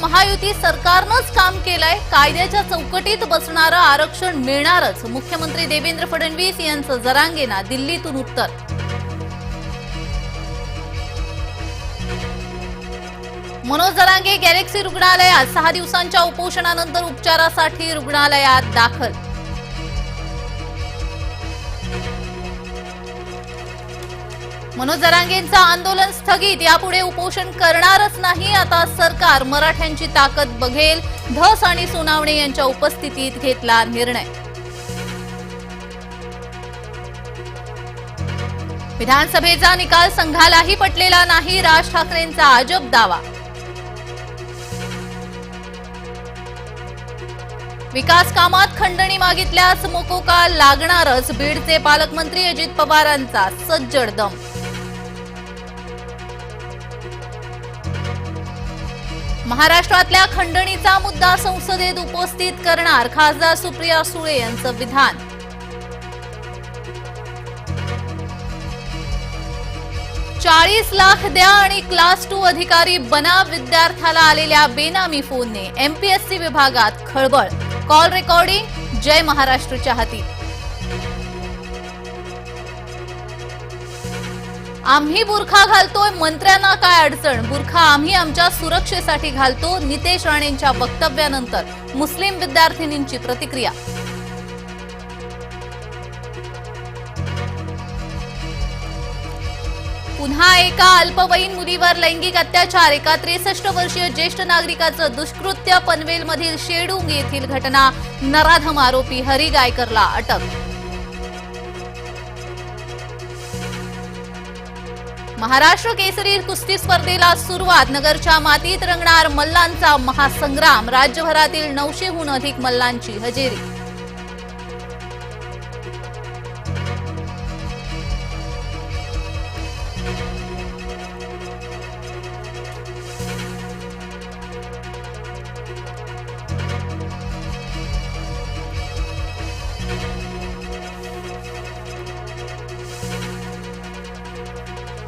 महायुती सरकारनंच काम केलंय. कायद्याच्या चौकटीत बसणारं आरक्षण मिळणारच. मुख्यमंत्री देवेंद्र फडणवीस यांचं जरांगेना दिल्लीतून उत्तर. मनोज जरांगे गॅलेक्सी रुग्णालयात सहा दिवसांच्या उपोषणानंतर उपचारासाठी रुग्णालयात दाखल मनोज जरांगेंचं आंदोलन स्थगित. यापुढे उपोषण करणारच नाही. आता सरकार मराठ्यांची ताकद बघेल धस आणि सोनावणे यांच्या उपस्थितीत घेतला निर्णय. विधानसभेचा निकाल संघालाही पटलेला नाही. राज ठाकरेंचा अजब दावा. विकास कामात खंडणी मागितल्यास मोकोका लागणारच. बीडचे पालकमंत्री अजित पवारांचा सज्जड दम. महाराष्ट्रातल्या खंडणीचा मुद्दा संसदेत उपस्थित करणार खासदार सुप्रिया सुळे यांचं विधान. चाळीस लाख द्या आणि क्लास टू अधिकारी बना विद्यार्थ्याला आलेल्या बेनामी फोनने एमपीएससी विभागात खळबळ. कॉल रेकॉर्डिंग जय महाराष्ट्रच्या हाती. आम्ही बुरखा घालतोय मंत्र्यांना काय अडचण? बुरखा आम्ही आमच्या सुरक्षेसाठी घालतो नितेश राणेंच्या वक्तव्यानंतर. मुस्लिम विद्यार्थिनींची प्रतिक्रिया. पुन्हा एका अल्पवयीन मुलीवर लैंगिक अत्याचार. एका त्रेसष्ट वर्षीय ज्येष्ठ नागरिकाचं दुष्कृत्य पनवेलमधील शेडुंग येथील घटना. नराधम आरोपी हरी गायकरला अटक. महाराष्ट्र केसरी कुस्ती स्पर्धेला सुरुवात. नगरच्या मातीत रंगणार मल्लांचा महासंग्राम. राज्यभरातील नऊशेहून अधिक मल्लांची हजेरी.